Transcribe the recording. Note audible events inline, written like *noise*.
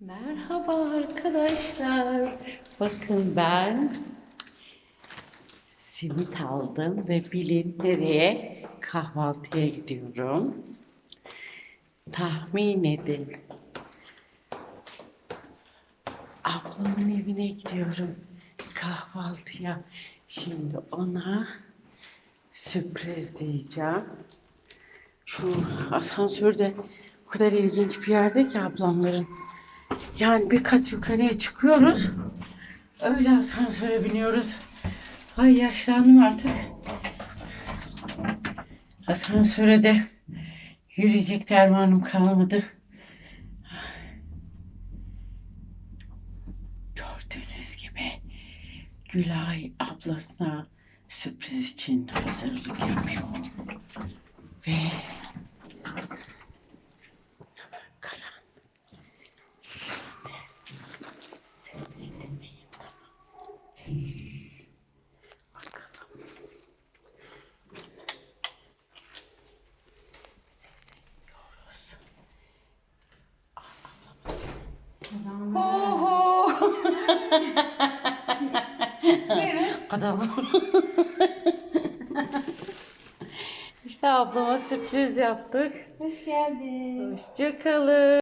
Merhaba arkadaşlar. Bakın ben simit aldım ve bilin nereye? Kahvaltıya gidiyorum. Tahmin edin. Ablamın evine gidiyorum kahvaltıya. Şimdi ona sürpriz diyeceğim. Şu asansörde o kadar ilginç bir yerde ki ablamların. Yani bir kat yukarıya çıkıyoruz. Öyle asansöre biniyoruz. Ay yaşlandım artık. Asansöre de yürüyecek dermanım kalmadı. Gördüğünüz gibi Gülay ablasına sürpriz için hazırlık yapıyor. Ve Bakalım. Oho. Kadın. *laughs* işte ablama sürpriz yaptık. Hoş geldin. Hoşçakalın.